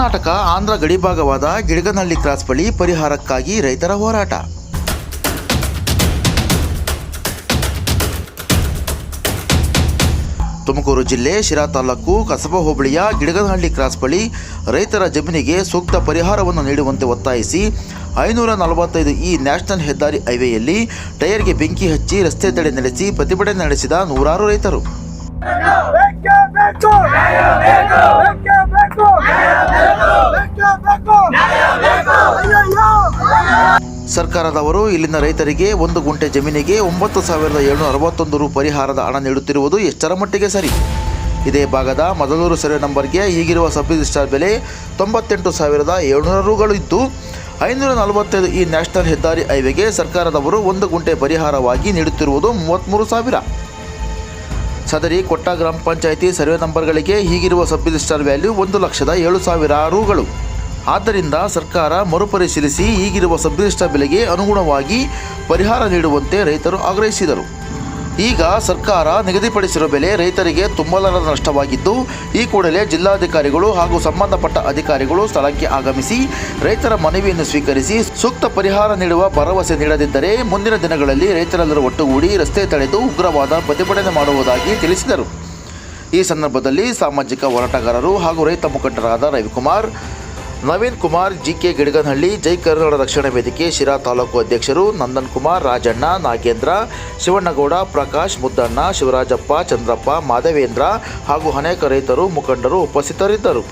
ಕರ್ನಾಟಕ, ಆಂಧ್ರ ಗಡಿಭಾಗವಾದ ಗಿಡಗನಹಳ್ಳಿ ಕ್ರಾಸ್ ಬಳಿ ಪರಿಹಾರಕ್ಕಾಗಿ ರೈತರ ಹೋರಾಟ. ತುಮಕೂರು ಜಿಲ್ಲೆ ಶಿರಾ ತಾಲೂಕು ಕಸಬಾ ಹೋಬಳಿಯ ಗಿಡಗನಹಳ್ಳಿ ಕ್ರಾಸ್ ಬಳಿ ರೈತರ ಜಮೀನಿಗೆ ಸೂಕ್ತ ಪರಿಹಾರವನ್ನು ನೀಡುವಂತೆ ಒತ್ತಾಯಿಸಿ ಐನೂರ ನಲವತ್ತೈದು ಈ ನ್ಯಾಷನಲ್ ಹೆದ್ದಾರಿ ಹೈವೇಯಲ್ಲಿ ಟೈರ್ಗೆ ಬೆಂಕಿ ಹಚ್ಚಿ ರಸ್ತೆ ತಡೆ ನಡೆಸಿ ಪ್ರತಿಭಟನೆ ನಡೆಸಿದ ನೂರಾರು ರೈತರು. ಸರ್ಕಾರದವರು ಇಲ್ಲಿನ ರೈತರಿಗೆ ಒಂದು ಗುಂಟೆ ಜಮೀನಿಗೆ ಒಂಬತ್ತು ಸಾವಿರದ ಏಳ್ನೂರ ಅರವತ್ತೊಂದು ರು ಪರಿಹಾರದ ಹಣ ನೀಡುತ್ತಿರುವುದು ಎಷ್ಟರ ಮಟ್ಟಿಗೆ ಸರಿ. ಇದೇ ಭಾಗದ ಮೊದಲೂರು ಸರ್ವೆ ನಂಬರ್ಗೆ ಈಗಿರುವ ಸಬ್ ರಿಜಿಸ್ಟಾರ್ ಬೆಲೆ ತೊಂಬತ್ತೆಂಟು ಸಾವಿರದ ಏಳ್ನೂರು ರುಗಳು ಇದ್ದು, ಐನೂರ ನಲವತ್ತೈದು ಈ ನ್ಯಾಷನಲ್ ಹೆದ್ದಾರಿ ಹೈವೇಗೆ ಸರ್ಕಾರದವರು ಒಂದು ಗುಂಟೆ ಪರಿಹಾರವಾಗಿ ನೀಡುತ್ತಿರುವುದು ಮೂವತ್ತ್ಮೂರು ಸಾವಿರ. ಸದರಿ ಕೊಟ್ಟ ಗ್ರಾಮ ಪಂಚಾಯಿತಿ ಸರ್ವೆ ನಂಬರ್ಗಳಿಗೆ ಹೀಗಿರುವ ಸಬ್ ರಿಜಿಸ್ಟಾರ್ ವ್ಯಾಲ್ಯೂ ಒಂದು ಲಕ್ಷದ ಏಳು ಸಾವಿರ ರುಗಳು. ಆದ್ದರಿಂದ ಸರ್ಕಾರ ಮರುಪರಿಶೀಲಿಸಿ ಈಗಿರುವ ಸಂಪಿಷ್ಟ ಬೆಲೆಗೆ ಅನುಗುಣವಾಗಿ ಪರಿಹಾರ ನೀಡುವಂತೆ ರೈತರು ಆಗ್ರಹಿಸಿದರು. ಈಗ ಸರ್ಕಾರ ನಿಗದಿಪಡಿಸಿರುವ ಬೆಲೆ ರೈತರಿಗೆ ತುಂಬಲಾರದ ನಷ್ಟವಾಗಿದ್ದು, ಈ ಕೂಡಲೇ ಜಿಲ್ಲಾಧಿಕಾರಿಗಳು ಹಾಗೂ ಸಂಬಂಧಪಟ್ಟ ಅಧಿಕಾರಿಗಳು ಸ್ಥಳಕ್ಕೆ ಆಗಮಿಸಿ ರೈತರ ಮನವಿಯನ್ನು ಸ್ವೀಕರಿಸಿ ಸೂಕ್ತ ಪರಿಹಾರ ನೀಡುವ ಭರವಸೆ ನೀಡದಿದ್ದರೆ ಮುಂದಿನ ದಿನಗಳಲ್ಲಿ ರೈತರೆಲ್ಲರೂ ಒಟ್ಟುಗೂಡಿ ರಸ್ತೆ ತಡೆದು ಉಗ್ರವಾದ ಪ್ರತಿಭಟನೆ ಮಾಡುವುದಾಗಿ ತಿಳಿಸಿದರು. ಈ ಸಂದರ್ಭದಲ್ಲಿ ಸಾಮಾಜಿಕ ಹೋರಾಟಗಾರರು ಹಾಗೂ ರೈತ ಮುಖಂಡರಾದ ರವಿಕುಮಾರ್ ನವೀನ್ ಕುಮಾರ್ ಜಿ ಕೆ ಗಿಡಗನಹಳ್ಳಿ, ಜೈ ಕರ್ನಾಟಕ ರಕ್ಷಣಾ ವೇದಿಕೆ, ಶಿರಾ ತಾಲೂಕು ಅಧ್ಯಕ್ಷರು ನಂದನ್ ಕುಮಾರ್, ರಾಜಣ್ಣ, ನಾಗೇಂದ್ರ, ಶಿವಣ್ಣಗೌಡ, ಪ್ರಕಾಶ್, ಮುದ್ದಣ್ಣ, ಶಿವರಾಜಪ್ಪ, ಚಂದ್ರಪ್ಪ ಮಾಧವೇಂದ್ರ ಹಾಗೂ ಅನೇಕ ರೈತರು, ಮುಖಂಡರು ಉಪಸ್ಥಿತರಿದ್ದರು.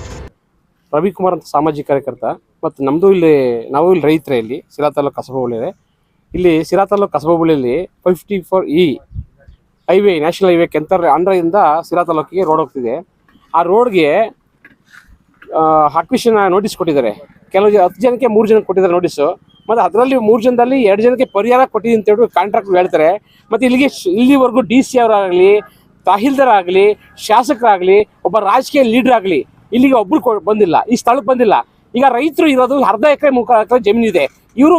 ರವಿಕುಮಾರ್ ಅಂತ ಸಾಮಾಜಿಕ ಕಾರ್ಯಕರ್ತ, ಮತ್ತು ನಮ್ಮದು ಇಲ್ಲಿ, ನಾವು ಇಲ್ಲಿ ರೈತರೇ ಇಲ್ಲಿ, ಶಿರಾ ತಾಲೂಕು ಕಸಬಾ ಬಳ್ಳಿ ಇಲ್ಲಿ ಶಿರಾ ತಾಲೂಕು ಕಸಬಾ ಬಳ್ಳಿಯಲ್ಲಿ fifty four E highway national highway ಕೆಂತರ ಆಂಧ್ರದಿಂದ ಶಿರಾ ತಾಲೂಕಿಗೆ ರೋಡ್ ಹೋಗ್ತಿದೆ. ಆ ರೋಡ್ಗೆ ಅಕ್ವಿಷನ್ ನೋಟಿಸ್ ಕೊಟ್ಟಿದ್ದಾರೆ. ಕೆಲವು ಹತ್ತು ಜನಕ್ಕೆ ಮೂರು ಜನಕ್ಕೆ ಕೊಟ್ಟಿದ್ದಾರೆ ನೋಟಿಸು ಮತ್ತು ಅದರಲ್ಲಿ ಮೂರು ಜನದಲ್ಲಿ ಎರಡು ಜನಕ್ಕೆ ಪರಿಹಾರ ಕೊಟ್ಟಿದೆ ಅಂತ ಹೇಳಿ ಕಾಂಟ್ರಾಕ್ಟ್ ಹೇಳ್ತಾರೆ. ಮತ್ತು ಇಲ್ಲಿಗೆ ಇಲ್ಲಿವರೆಗೂ ಡಿ ಸಿ ಅವರಾಗಲಿ ತಹೀಲ್ದಾರ್ ಆಗಲಿ, ಶಾಸಕರಾಗಲಿ, ಒಬ್ಬ ರಾಜಕೀಯ ಲೀಡರ್ ಆಗಲಿ, ಇಲ್ಲಿಗೆ ಒಬ್ಬರು ಬಂದಿಲ್ಲ. ಈ ಸ್ಥಳಕ್ಕೆ ಬಂದಿಲ್ಲ. ಈಗ ರೈತರು ಇರೋದು ಅರ್ಧ ಎಕರೆ ಮುಕ್ಕಾಲು ಎಕರೆ ಜಮೀನಿದೆ ಇವರು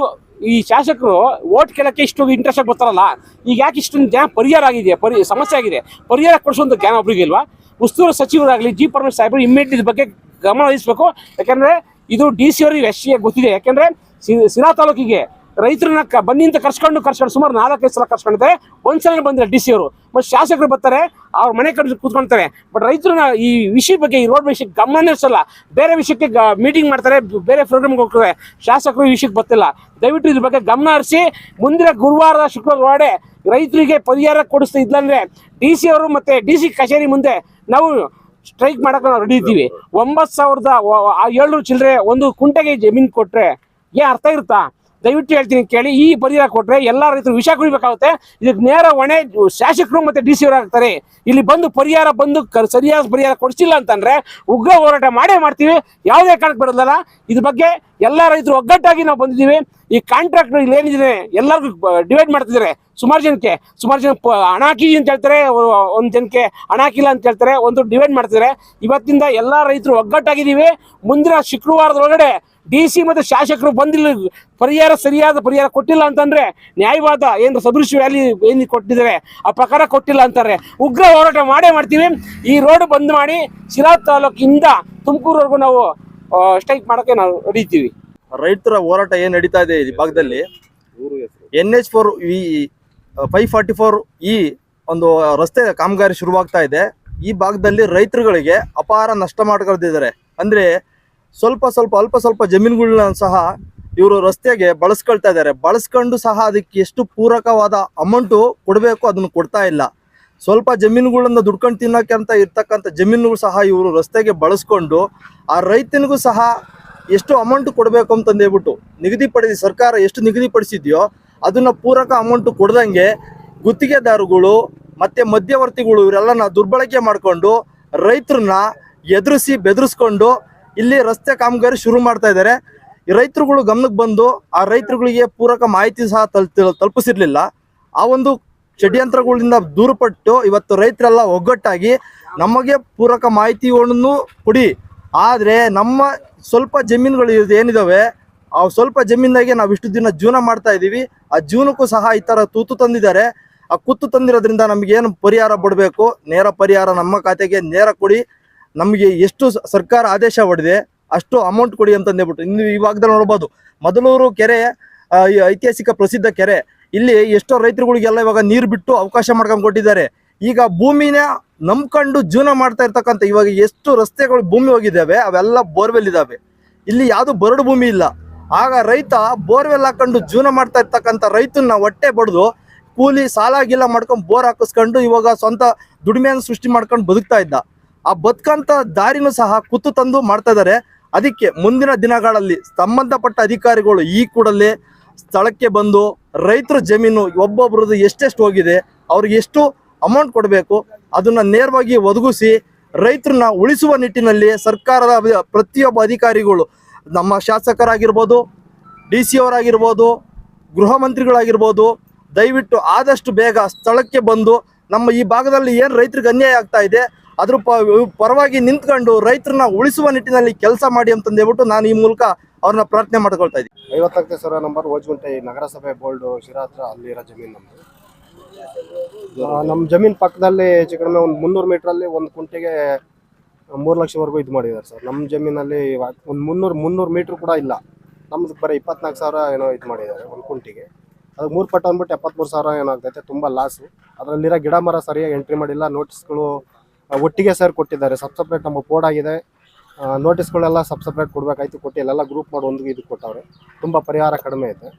ಈ ಶಾಸಕರು ಓಟ್ ಕೇಳಕ್ಕೆ ಇಷ್ಟು ಇಂಟ್ರೆಸ್ಟ್ ಆಗಿ ಬರ್ತಾರಲ್ಲ, ಈಗ ಯಾಕೆ ಇಷ್ಟೊಂದು ಜನ ಪರಿಹಾರ ಆಗಿದೆ, ಪರಿ, ಸಮಸ್ಯೆ ಆಗಿದೆ. ಪರಿಹಾರ ಕೊಡಿಸುವಂಥ ಜ್ಞಾನ ಒಬ್ಬರಿಗೆ ಇಲ್ವಾ ಉಸ್ತುವಾರಿ ಸಚಿವರಾಗಲಿ, ಜಿ ಪರಮೇಶ್ವರ್ ಸಾಹೇಬರು ಇಮ್ಮಿಡಿಯೇಟ್ ಬಗ್ಗೆ ಗಮನ ವಹಿಸಬೇಕು ಯಾಕಂದ್ರೆ ಇದು ಡಿ ಸಿ ಅವರಿಗೆ ಎಷ್ಟಿಗೆ ಗೊತ್ತಿದೆ. ಯಾಕಂದ್ರೆ ಸಿ- ಸಿರಾ ತಾಲೂಕಿಗೆ ರೈತರನ್ನ ಬನ್ನಿ ಅಂತ ಕರ್ಸ್ಕೊಂಡು ಕರ್ಸ್ಕೊಂಡು ಸುಮಾರು ನಾಲ್ಕೈದು ಸಲ ಕರ್ಸ್ಕೊಂಡಿದ್ದಾರೆ. ಒಂದ್ಸಲ ಬಂದಿಲ್ಲ ಡಿ ಸಿ ಅವರು. ಮತ್ತೆ ಶಾಸಕರು ಬರ್ತಾರೆ, ಅವ್ರ ಮನೆ ಕಡೆ ಕೂತ್ಕೊಳ್ತಾರೆ ಬಟ್ ರೈತರನ್ನ ಈ ವಿಷಯ ಬಗ್ಗೆ, ಈ ರೋಡ್ ವಿಷಯಕ್ಕೆ ಗಮನ ಹರಿಸಲ್ಲ. ಬೇರೆ ವಿಷಯಕ್ಕೆ ಮೀಟಿಂಗ್ ಮಾಡ್ತಾರೆ, ಬೇರೆ ಪ್ರೋಗ್ರಾಮ್ಗೆ ಹೋಗ್ತಾರೆ. ಶಾಸಕರು ಈ ವಿಷಯಕ್ಕೆ ಬರ್ತಿಲ್ಲ. ದಯವಿಟ್ಟು ಇದ್ರ ಬಗ್ಗೆ ಗಮನ ಹರಿಸಿ, ಮುಂದಿನ ಗುರುವಾರದ ಶುಕ್ರವಾರ ರೈತರಿಗೆ ಪರಿಹಾರ ಕೊಡಿಸ್ತಾ ಇದ್ಲಂದ್ರೆ ಡಿ ಸಿ ಅವರು ಮತ್ತೆ ಡಿ ಸಿ ಕಚೇರಿ ಮುಂದೆ ನಾವು ಸ್ಟ್ರೈಕ್ ಮಾಡಕ್ಕೆ ನಾವು ರೆಡಿ ಇದ್ದೀವಿ. ಒಂಬತ್ತು ಸಾವಿರದ ಏಳ್ನೂರು ಚಿಲ್ಲರೆ ಒಂದು ಕುಂಟೆಗೆ ಜಮೀನು ಕೊಟ್ರೆ ಏ ಅರ್ಥ ಇರುತ್ತಾ? ದಯವಿಟ್ಟು ಹೇಳ್ತೀನಿ ಕೇಳಿ, ಈ ಪರಿಹಾರ ಕೊಟ್ರೆ ಎಲ್ಲ ರೈತರು ವಿಷ ಕುಡಿಬೇಕಾಗುತ್ತೆ. ಇದಕ್ಕೆ ನೇರ ಹೊಣೆ ಶಾಸಕರು ಮತ್ತೆ ಡಿ ಸಿ ಆಗ್ತಾರೆ ಇಲ್ಲಿ ಬಂದು ಪರಿಹಾರ ಬಂದು ಸರಿಯಾದ ಪರಿಹಾರ ಕೊಡಿಸಿಲ್ಲ ಅಂತಂದ್ರೆ ಉಗ್ರ ಹೋರಾಟ ಮಾಡೇ ಮಾಡ್ತೀವಿ. ಯಾವುದೇ ಕಾರಣಕ್ಕೆ ಬರೋದಲ್ಲ. ಇದ್ರ ಬಗ್ಗೆ ಎಲ್ಲ ರೈತರು ಒಗ್ಗಟ್ಟಾಗಿ ನಾವು ಬಂದಿದ್ದೀವಿ. ಈ ಕಾಂಟ್ರಾಕ್ಟ್ ಇಲ್ಲಿ ಏನಿದೆ, ಎಲ್ಲರಿಗೂ ಡಿವೈಡ್ ಮಾಡ್ತಿದ್ದಾರೆ. ಸುಮಾರು ಜನಕ್ಕೆ, ಸುಮಾರು ಜನ ಹಣ ಅಂತ ಹೇಳ್ತಾರೆ ಒಂದು ಜನಕ್ಕೆ ಹಣ ಹಾಕಿಲ್ಲ ಅಂತ ಹೇಳ್ತಾರೆ, ಒಂದು ಡಿವೈಡ್ ಮಾಡ್ತಿದ್ದಾರೆ. ಇವತ್ತಿಂದ ಎಲ್ಲ ರೈತರು ಒಗ್ಗಟ್ಟಾಗಿದ್ದೀವಿ. ಮುಂದಿನ ಶುಕ್ರವಾರದೊಳಗಡೆ ಡಿ ಸಿ ಮತ್ತು ಶಾಸಕರು ಬಂದಿಲ್ಲ, ಪರಿಹಾರ ಸರಿಯಾದ ಪರಿಹಾರ ಕೊಟ್ಟಿಲ್ಲ ಅಂತಂದ್ರೆ ನ್ಯಾಯವಾದ ಏನು ಸದೃಶ ವ್ಯಾಲಿ ಏನು ಕೊಟ್ಟಿದ್ದಾರೆ, ಆ ಪ್ರಕಾರ ಕೊಟ್ಟಿಲ್ಲ ಅಂತಾರೆ. ಉಗ್ರ ಹೋರಾಟ ಮಾಡೇ ಮಾಡ್ತೀವಿ. ಈ ರೋಡ್ ಬಂದ್ ಮಾಡಿ ಶಿರಾ ತಾಲೂಕಿಂದ ತುಮಕೂರುವರೆಗೂ ನಾವು ಸ್ಟ್ರೈಕ್ ಮಾಡಕ್ಕೆ ನಾವು ನಡೀತೀವಿ. ರೈತರ ಹೋರಾಟ ಏನ್ ನಡೀತಾ ಇದೆ ಈ ಭಾಗದಲ್ಲಿ? N H four E five forty four E ಒಂದು ರಸ್ತೆ ಕಾಮಗಾರಿ ಶುರುವಾಗ್ತಾ ಇದೆ. ಈ ಭಾಗದಲ್ಲಿ ರೈತರುಗಳಿಗೆ ಅಪಾರ ನಷ್ಟ ಮಾಡ್ಕೊಳ್ತಿದ್ದಾರೆ ಅಂದ್ರೆ ಸ್ವಲ್ಪ ಸ್ವಲ್ಪ, ಅಲ್ಪ ಸ್ವಲ್ಪ ಜಮೀನುಗಳನ್ನ ಸಹ ಇವರು ರಸ್ತೆಗೆ ಬಳಸ್ಕೊಳ್ತಾ ಇದ್ದಾರೆ. ಬಳಸ್ಕೊಂಡು ಸಹ ಅದಕ್ಕೆ ಎಷ್ಟು ಪೂರಕವಾದ ಅಮೌಂಟು ಕೊಡಬೇಕು, ಅದನ್ನು ಕೊಡ್ತಾ ಇಲ್ಲ. ಸ್ವಲ್ಪ ಜಮೀನುಗಳನ್ನ ದುಡ್ಕೊಂಡು ತಿನ್ನೋಕೆ ಅಂತ ಇರ್ತಕ್ಕಂಥ ಜಮೀನುಗಳು ಸಹ ಇವರು ರಸ್ತೆಗೆ ಬಳಸ್ಕೊಂಡು ಆ ರೈತನಿಗೂ ಸಹ ಎಷ್ಟು ಅಮೌಂಟ್ ಕೊಡಬೇಕು ಅಂತಂದು ಹೇಳ್ಬಿಟ್ಟು ನಿಗದಿಪಡಿಸಿ ಸರ್ಕಾರ ಎಷ್ಟು ನಿಗದಿಪಡಿಸಿದೆಯೋ ಅದನ್ನು ಪೂರಕ ಅಮೌಂಟ್ ಕೊಡ್ದಂಗೆ ಗುತ್ತಿಗೆದಾರಗಳು ಮತ್ತು ಮಧ್ಯವರ್ತಿಗಳು ಇವರೆಲ್ಲನ ದುರ್ಬಳಕೆ ಮಾಡಿಕೊಂಡು ರೈತರನ್ನ ಎದುರಿಸಿ ಬೆದರಿಸ್ಕೊಂಡು ಇಲ್ಲಿ ರಸ್ತೆ ಕಾಮಗಾರಿ ಶುರು ಮಾಡ್ತಾ ಇದ್ದಾರೆ. ರೈತರುಗಳು ಗಮನಕ್ಕೆ ಬಂದು ಆ ರೈತರುಗಳಿಗೆ ಪೂರಕ ಮಾಹಿತಿ ಸಹ ತಲ್ ತಲುಪಿಸಿರ್ಲಿಲ್ಲ. ಆ ಒಂದು ಷಡ್ಯಂತ್ರಗಳಿಂದ ದೂರಪಟ್ಟು ಇವತ್ತು ರೈತರೆಲ್ಲ ಒಗ್ಗಟ್ಟಾಗಿ ನಮಗೆ ಪೂರಕ ಮಾಹಿತಿಗಳನ್ನು ಕೊಡಿ. ಆದರೆ ನಮ್ಮ ಸ್ವಲ್ಪ ಜಮೀನುಗಳು ಏನಿದಾವೆ, ಆ ಸ್ವಲ್ಪ ಜಮೀನಾಗೆ ನಾವು ಇಷ್ಟು ದಿನ ಜೀವನ ಮಾಡ್ತಾ ಇದ್ದೀವಿ ಆ ಜೀವನಕ್ಕೂ ಸಹ ಈ ಥರ ತೂತು ತಂದಿದ್ದಾರೆ. ಆ ಕುತ್ತು ತಂದಿರೋದ್ರಿಂದ ನಮಗೇನು ಪರಿಹಾರ ಬಿಡಬೇಕು ನೇರ ಪರಿಹಾರ ನಮ್ಮ ಖಾತೆಗೆ ನೇರ ಕೊಡಿ. ನಮಗೆ ಎಷ್ಟು ಸರ್ಕಾರ ಆದೇಶ ಹೊಡೆದಿದೆ, ಅಷ್ಟು ಅಮೌಂಟ್ ಕೊಡಿ ಅಂತಂದೇಳ್ಬಿಟ್ಟು. ಇನ್ನು ಈ ಭಾಗದಲ್ಲಿ ನೋಡ್ಬೋದು. ಮೊದಲೂರು ಕೆರೆ ಐತಿಹಾಸಿಕ ಪ್ರಸಿದ್ಧ ಕೆರೆ. ಇಲ್ಲಿ ಎಷ್ಟೋ ರೈತರುಗಳಿಗೆಲ್ಲ ಇವಾಗ ನೀರು ಬಿಟ್ಟು ಅವಕಾಶ ಮಾಡ್ಕೊಂಡು ಕೊಟ್ಟಿದ್ದಾರೆ. ಈಗ ಭೂಮಿನ ನಂಬ್ಕೊಂಡು ಜೀವನ ಮಾಡ್ತಾ ಇರ್ತಕ್ಕಂಥ ಇವಾಗ ಎಷ್ಟು ರಸ್ತೆಗಳು ಭೂಮಿ ಹೋಗಿದ್ದಾವೆ, ಅವೆಲ್ಲ ಬೋರ್ವೆಲ್ ಇದ್ದಾವೆ ಇಲ್ಲಿ ಯಾವುದು ಬರಡು ಭೂಮಿ ಇಲ್ಲ. ಆಗ ರೈತ ಬೋರ್ವೆಲ್ ಹಾಕೊಂಡು ಜೀವನ ಮಾಡ್ತಾ ಇರ್ತಕ್ಕಂಥ ರೈತನ ಹೊಟ್ಟೆ ಬಡ್ದು ಕೂಲಿ ಸಾಲ ಗಿಲ್ಲ ಮಾಡ್ಕೊಂಡು ಬೋರ್ ಹಾಕಿಸ್ಕೊಂಡು ಇವಾಗ ಸ್ವಂತ ದುಡಿಮೆಯನ್ನು ಸೃಷ್ಟಿ ಮಾಡ್ಕೊಂಡು ಬದುಕ್ತಾ ಇದ್ದ. ಆ ಬದುಕಂತ ದಾರಿನೂ ಸಹ ಕುತ್ತು ತಂದು ಮಾಡ್ತಾ ಇದ್ದಾರೆ. ಅದಕ್ಕೆ ಮುಂದಿನ ದಿನಗಳಲ್ಲಿ ಸಂಬಂಧಪಟ್ಟ ಅಧಿಕಾರಿಗಳು ಈ ಕೂಡಲೇ ಸ್ಥಳಕ್ಕೆ ಬಂದು ರೈತರ ಜಮೀನು ಒಬ್ಬೊಬ್ರದ್ದು ಎಷ್ಟೆಷ್ಟು ಹೋಗಿದೆ, ಅವ್ರಿಗೆ ಎಷ್ಟು ಅಮೌಂಟ್ ಕೊಡಬೇಕು, ಅದನ್ನು ನೇರವಾಗಿ ಒದಗಿಸಿ ರೈತರನ್ನ ಉಳಿಸುವ ನಿಟ್ಟಿನಲ್ಲಿ ಸರ್ಕಾರದ ಪ್ರತಿಯೊಬ್ಬ ಅಧಿಕಾರಿಗಳು, ನಮ್ಮ ಶಾಸಕರಾಗಿರ್ಬೋದು, ಡಿ ಸಿ ಅವರಾಗಿರ್ಬೋದು, ಗೃಹ ಮಂತ್ರಿಗಳಾಗಿರ್ಬೋದು, ದಯವಿಟ್ಟು ಆದಷ್ಟು ಬೇಗ ಸ್ಥಳಕ್ಕೆ ಬಂದು ನಮ್ಮ ಈ ಭಾಗದಲ್ಲಿ ಏನು ರೈತರಿಗೆ ಅನ್ಯಾಯ ಆಗ್ತಾ ಇದೆ ಅದ್ರ ಪರವಾಗಿ ನಿಂತ್ಕೊಂಡು ರೈತರನ್ನ ಉಳಿಸುವ ನಿಟ್ಟಿನಲ್ಲಿ ಕೆಲಸ ಮಾಡಿ ಅಂತಂದೇಳ್ಬಿಟ್ಟು ನಾನು ಈ ಮೂಲಕ ಅವ್ರನ್ನ ಪ್ರಾರ್ಥನೆ ಮಾಡ್ಕೊಳ್ತಾ ಇದ್ದೀನಿ. ಐವತ್ತಕ್ಕೆ ಸಾವಿರ ನಂಬರ್ ಓಜ್ಗುಂಟೆ ನಗರಸಭೆ ಬೋಲ್ಡ್ ಶಿರಾತ್ರ ಅಲ್ಲಿರೋ ಜಮೀನು ನಮ್ಮದು ನಮ್ಮ ಜಮೀನ್ ಪಕ್ಕದಲ್ಲಿ ಹೆಚ್ಚು ಕಡಿಮೆ ಒಂದು ಮುನ್ನೂರು ಮೀಟ್ರಲ್ಲಿ ಒಂದು ಕುಂಟೆಗೆ ಮೂರು ಲಕ್ಷವರೆಗೂ ಇದು ಮಾಡಿದ್ದಾರೆ ಸರ್. ನಮ್ಮ ಜಮೀನಲ್ಲಿ ಒಂದು ಮುನ್ನೂರು ಮುನ್ನೂರು ಮೀಟ್ರ್ ಕೂಡ ಇಲ್ಲ. ನಮ್ದು ಬರೀ ಇಪ್ಪತ್ನಾಲ್ಕು ಸಾವಿರ ಏನೋ ಇದು ಮಾಡಿದ್ದಾರೆ ಒಂದು ಕುಂಟಿಗೆ. ಅದು ಮೂರು ಪಟ್ಟು ಅಂದ್ಬಿಟ್ಟು ಎಪ್ಪತ್ತ್ಮೂರು ಸಾವಿರ ಏನೋ ಆಗ್ತೈತೆ, ತುಂಬ ಲಾಸು ಅದರಲ್ಲಿರೋ ಗಿಡ ಮರ ಸರಿಯಾಗಿ ಎಂಟ್ರಿ ಮಾಡಿಲ್ಲ ನೋಟಿಸ್ಗಳು ಒಟ್ಟಿಗೆ ಸರ್ ಕೊಟ್ಟಿದ್ದಾರೆ. ಸಬ್ ಸಪ್ರೇಟ್ ನಮ್ಮ ಬೋರ್ಡ್ ಆಗಿದೆ. ನೋಟಿಸ್ಗಳೆಲ್ಲ ಸಬ್ ಸಪ್ರೇಟ್ ಕೊಡಬೇಕಾಯ್ತು ಕೊಟ್ಟಿಲ್ಲ ಎಲ್ಲ ಗ್ರೂಪ್ ಮಾಡಿ ಒಂದು ಇದು ಕೊಟ್ಟವ್ರೆ. ತುಂಬ ಪರಿಹಾರ ಕಡಿಮೆ ಇದೆ.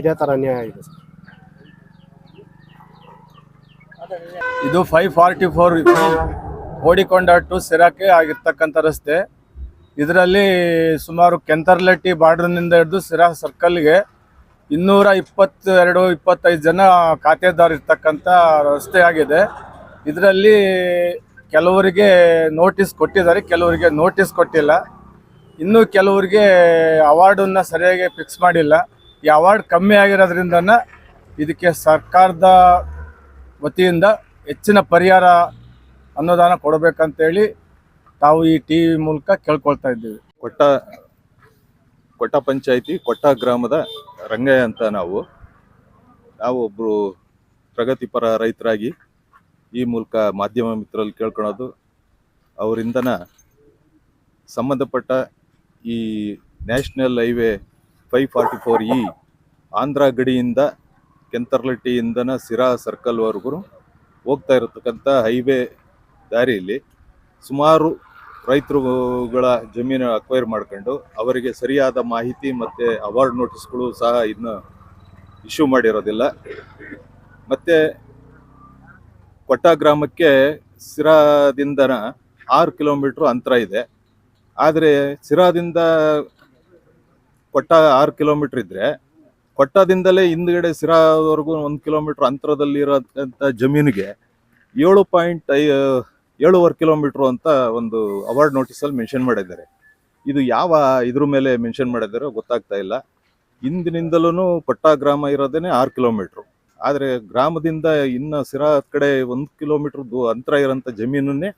ಇದೇ ಥರ ಅನ್ಯಾಯ ಇದೆ ಸರ್ ಇದು ಫೈವ್ ಫಾರ್ಟಿ ಫೋರ್ ಓಡಿಕೊಂಡ ಟು ಸಿರಾಕೆ ಆಗಿರ್ತಕ್ಕಂಥ ರಸ್ತೆ. ಇದರಲ್ಲಿ ಸುಮಾರು ಕೆಂತರ್ಲಟ್ಟಿ ಬಾರ್ಡರ್ನಿಂದ ಹಿಡಿದು ಸಿರಾ ಸರ್ಕಲ್ಗೆ ಇನ್ನೂರ ಇಪ್ಪತ್ತೆರಡು, ಇಪ್ಪತ್ತೈದು ಜನ ಖಾತೆದಾರ ಇರ್ತಕ್ಕಂಥ ರಸ್ತೆ ಆಗಿದೆ. ಇದರಲ್ಲಿ ಕೆಲವರಿಗೆ ನೋಟಿಸ್ ಕೊಟ್ಟಿದ್ದಾರೆ, ಕೆಲವರಿಗೆ ನೋಟಿಸ್ ಕೊಟ್ಟಿಲ್ಲ. ಇನ್ನೂ ಕೆಲವರಿಗೆ ಅವಾರ್ಡನ್ನು ಸರಿಯಾಗಿ ಫಿಕ್ಸ್ ಮಾಡಿಲ್ಲ. ಈ ಅವಾರ್ಡ್ ಕಮ್ಮಿ ಆಗಿರೋದ್ರಿಂದ ಇದಕ್ಕೆ ಸರ್ಕಾರದ ವತಿಯಿಂದ ಹೆಚ್ಚಿನ ಪರಿಹಾರ ಅನುದಾನ ಕೊಡಬೇಕಂತೇಳಿ ತಾವು ಈ ಟಿ ವಿ ಮೂಲಕ ಕೇಳ್ಕೊಳ್ತಾ ಇದ್ದೀವಿ. ಕೊಟ್ಟ ಕೊಟ್ಟ ಪಂಚಾಯಿತಿ, ಕೊಟ್ಟ ಗ್ರಾಮದ ರಂಗಯ್ಯ ಅಂತ ನಾವು. ನಾವು ಒಬ್ಬರು ಪ್ರಗತಿಪರ ರೈತರಾಗಿ ಈ ಮೂಲಕ ಮಾಧ್ಯಮ ಮಿತ್ರರಲ್ಲಿ ಕೇಳ್ಕೊಳೋದು ಅವರಿಂದನ ಸಂಬಂಧಪಟ್ಟ ಈ national highway five forty four E Andhra ಗಡಿಯಿಂದ ಕೆಂತರ್ಲಟ್ಟಿಯಿಂದನ ಸಿರಾ ಸರ್ಕಲ್ವರೆಗೂ ಹೋಗ್ತಾ ಇರತಕ್ಕಂಥ ಹೈವೇ ದಾರಿಯಲ್ಲಿ ಸುಮಾರು ರೈತರುಗಳ ಜಮೀನು ಅಕ್ವೈರ್ ಮಾಡ್ಕೊಂಡು ಅವರಿಗೆ ಸರಿಯಾದ ಮಾಹಿತಿ ಮತ್ತು ಅವಾರ್ಡ್ ನೋಟಿಸ್ಗಳು ಸಹ ಇನ್ನು ಇಶ್ಯೂ ಮಾಡಿರೋದಿಲ್ಲ. ಮತ್ತು ಕೊಟ್ಟ ಗ್ರಾಮಕ್ಕೆ ಸಿರಾದಿಂದ ಆರು ಕಿಲೋಮೀಟ್ರ್ ಅಂತರ ಇದೆ. ಆದರೆ ಸಿರಾದಿಂದ ಕೊಟ್ಟ ಆರು ಕಿಲೋಮೀಟ್ರ್ ಇದ್ದರೆ ಕೊಟ್ಟದಿಂದಲೇ ಹಿಂದ್ಗಡೆ ಸಿರಾವರೆಗೂ ಒಂದು ಕಿಲೋಮೀಟ್ರ್ ಅಂತರದಲ್ಲಿರೋಂಥ ಜಮೀನಿಗೆ ಏಳು ಪಾಯಿಂಟ್ ಐ, ಏಳುವರೆ ಕಿಲೋಮೀಟ್ರು ಅಂತ ಒಂದು ಅವಾರ್ಡ್ ನೋಟಿಸಲ್ಲಿ ಮೆನ್ಷನ್ ಮಾಡಿದ್ದಾರೆ. ಇದು ಯಾವ ಇದ್ರ ಮೇಲೆ ಮೆನ್ಷನ್ ಮಾಡಿದ್ದಾರೆ ಗೊತ್ತಾಗ್ತಾ ಇಲ್ಲ. ಹಿಂದಿನಿಂದಲೂ ಕೊಟ್ಟ ಗ್ರಾಮ ಇರೋದೇ ಆರು ಕಿಲೋಮೀಟ್ರು. ಆದರೆ ಗ್ರಾಮದಿಂದ ಇನ್ನು ಸಿರಾ ಕಡೆ ಒಂದು ಕಿಲೋಮೀಟ್ರ್ ಅಂತರ ಇರೋಂಥ ಜಮೀನನ್ನೇ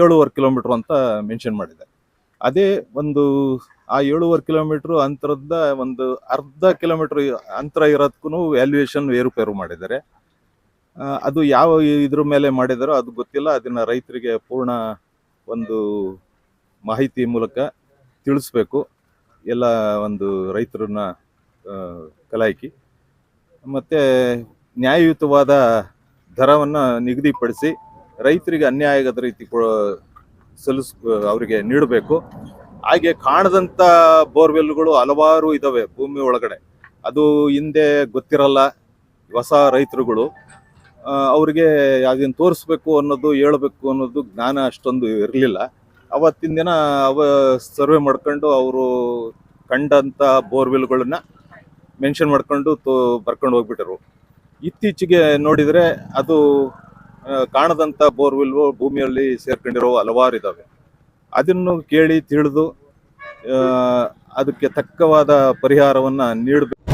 ಏಳುವರೆ ಕಿಲೋಮೀಟ್ರು ಅಂತ ಮೆನ್ಷನ್ ಮಾಡಿದೆ ಅದೇ ಒಂದು, ಆ ಏಳುವರೆ ಕಿಲೋಮೀಟ್ರು ಅಂತರದ ಒಂದು ಅರ್ಧ ಕಿಲೋಮೀಟ್ರ್ ಅಂತರ ಇರೋದಕ್ಕೂ ವ್ಯಾಲ್ಯೂಯೇಷನ್ ಏರುಪೇರು ಮಾಡಿದ್ದಾರೆ. ಅದು ಯಾವ ಇದ್ರ ಮೇಲೆ ಮಾಡಿದಾರೋ ಅದು ಗೊತ್ತಿಲ್ಲ. ಅದನ್ನ ರೈತರಿಗೆ ಪೂರ್ಣ ಒಂದು ಮಾಹಿತಿ ಮೂಲಕ ತಿಳಿಸ್ಬೇಕು. ಎಲ್ಲ ಒಂದು ರೈತರನ್ನ ಕಲಾಯಿಕಿ. ಮತ್ತು ನ್ಯಾಯಯುತವಾದ ದರವನ್ನು ನಿಗದಿಪಡಿಸಿ ರೈತರಿಗೆ ಅನ್ಯಾಯ ಆಗದ ರೀತಿ ಸಲ್ಲಿಸ್ ಅವರಿಗೆ ನೀಡಬೇಕು. ಹಾಗೆ ಕಾಣದಂಥ ಬೋರ್ವೆಲ್ಗಳು ಹಲವಾರು ಇದ್ದಾವೆ ಭೂಮಿ ಒಳಗಡೆ. ಅದು ಹಿಂದೆ ಗೊತ್ತಿರಲ್ಲ ಹೊಸ ರೈತರುಗಳು. ಅವ್ರಿಗೆ ಅದನ್ನು ತೋರಿಸ್ಬೇಕು ಅನ್ನೋದು, ಹೇಳಬೇಕು ಅನ್ನೋದು ಜ್ಞಾನ ಅಷ್ಟೊಂದು ಇರಲಿಲ್ಲ. ಅವತ್ತಿನ ದಿನ ಅವ ಸರ್ವೆ ಮಾಡ್ಕೊಂಡು ಅವರು ಕಂಡಂಥ ಬೋರ್ವೆಲ್ಗಳನ್ನ ಮೆನ್ಷನ್ ಮಾಡ್ಕೊಂಡು ತೋ, ಬರ್ಕೊಂಡು ಹೋಗ್ಬಿಟ್ಟರು. ಇತ್ತೀಚೆಗೆ ನೋಡಿದರೆ ಅದು ಕಾಣದಂಥ ಬೋರ್ವೆಲ್ ಭೂಮಿಯಲ್ಲಿ ಸೇರ್ಕೊಂಡಿರೋ ಹಲವಾರು ಇದ್ದಾವೆ ಅದನ್ನು ಕೇಳಿ ತಿಳಿದು ಅದಕ್ಕೆ ತಕ್ಕವಾದ ಪರಿಹಾರವನ್ನು ನೀಡಬೇಕು.